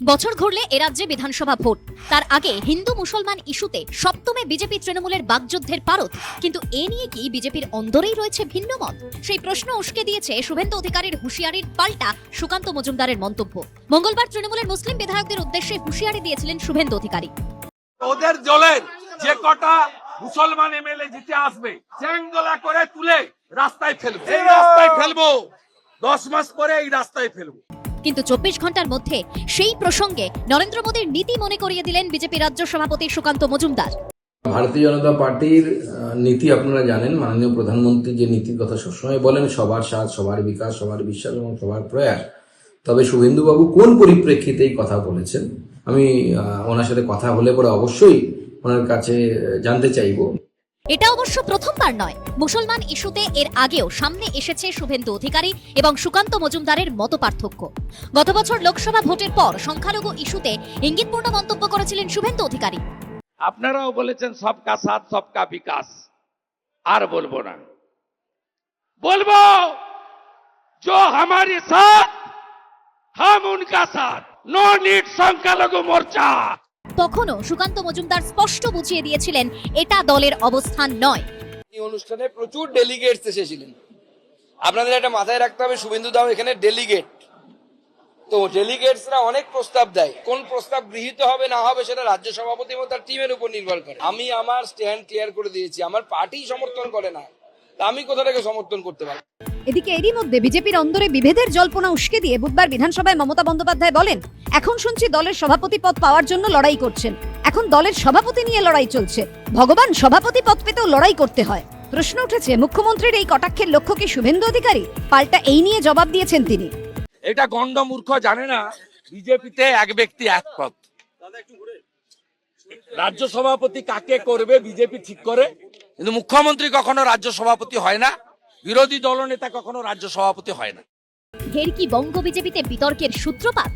বছর ঘুরলে এ রাজ্যে বিধানসভা ভোট। তার আগে হিন্দু মুসলমান ইস্যুতে সপ্তমে বিজেপি তৃণমূলের বাগযুদ্ধের পারত কিন্তু এ নিয়ে কি বিজেপির অন্দরেই রয়েছে ভিন্ন মত সেই প্রশ্ন উস্কে দিয়েছে শুভেন্দু অধিকারীর হুঁশিয়ারির পাল্টা সুকান্ত মজুমদারের মন্তব্য। মঙ্গলবার তৃণমূলের মুসলিম বিধায়কদের উদ্দেশ্যে হুঁশিয়ারি দিয়েছিলেন শুভেন্দু অধিকারী। ওদের দলের যে কটা মুসলমান এমএলএ জিতে আসবে চ্যাংদোলা করে তুলে রাস্তায় ফেলব। এই রাস্তায় ফেলব। দশ মাস পরে এই রাস্তায় ফেলব। কিন্তু চব্বিশ ঘণ্টার মধ্যে সেই প্রসঙ্গে নরেন্দ্র মোদীর নীতি মনে করিয়ে দিলেন বিজেপি রাজ্য সভাপতি সুকান্ত মজুমদার। ভারতীয় জনতা পার্টির নীতি আপনারা জানেন, মাননীয় প্রধানমন্ত্রী যে নীতির কথা সবসময় বলেন, সবার সাথ, সবার বিকাশ, সবার বিশ্বাস এবং সবার প্রয়াস। তবে শুভেন্দুবাবু কোন পরিপ্রেক্ষিতে এই কথা বলেছেন? আমি ওনার সাথে কথা হলে পরে অবশ্যই ওনার কাছে জানতে চাইব। এটা অবশ্য প্রথমবার নয় মুসলমান ইস্যুতে এর আগেও সামনে এসেছে শুভেন্দু অধিকারী এবং সুকান্ত মজুমদারের মত পার্থক্য গত বছর লোকসভা ভোটের পর সংখ্যালঘু ইস্যুতে ইঙ্গিতপূর্ণ মন্তব্য করেছিলেন শুভেন্দু অধিকারী আপনারাও বলেছেন সবকা সাথ সবকা বিকাশ আর বলবো না বলবো जो हमारे साथ हम उनका साथ नो नीड সংখ্যালঘু মোর্চা তখনও সুকান্ত মজুমদার স্পষ্ট বুঝিয়ে দিয়েছিলেন, এটা দলের অবস্থান নয়। এই অনুষ্ঠানে প্রচুর ডেলিগেটস এসেছিলেন। আপনাদের একটা মাথায় রাখতে হবে, শুভেন্দু দাও এখানে ডেলিগেট তো ডেলিগেটসরা অনেক প্রস্তাব দেয়। কোন প্রস্তাব গৃহীত হবে, না হবে, সেটা রাজ্য সভাপতি এবং তার টিমের উপর নির্ভর করে। আমি আমার স্ট্যান্ড ক্লিয়ার করে দিয়েছি, আমার পার্টি সমর্থন করে না। আমি কোথা থেকে সমর্থন করতে পারি এদিকে এরই মধ্যে বিজেপির অন্দরে বিভেদের জল্পনা উস্কে দিয়ে বুধবার বিধানসভায় মমতা বন্দ্যোপাধ্যায় বলেন, এখন শুনছি দলের সভাপতি পদ পাওয়ার জন্য লড়াই করছেন। এখন দলের সভাপতি নিয়ে লড়াই চলছে। ভগবান সভাপতি পদ পেতেও লড়াই করতে হয়। প্রশ্ন উঠেছে, মুখ্যমন্ত্রীর এই কটাক্ষের লক্ষ্য কি শুভেন্দু অধিকারী? পাল্টা এই নিয়ে জবাব দিয়েছেন তিনি। এটা গন্ড মূর্খ জানে না, বিজেপিতে এক ব্যক্তি এক পথ রাজ্য সভাপতি কাকে করবে বিজেপি ঠিক করে? কিন্তু মুখ্যমন্ত্রী কখনো রাজ্য সভাপতি হয় না। বিরোধী দলনেতা কখনো রাজ্য সভাপতি হয় না। ফের কি বঙ্গ বিজেপিতে বিতর্কের সূত্রপাত?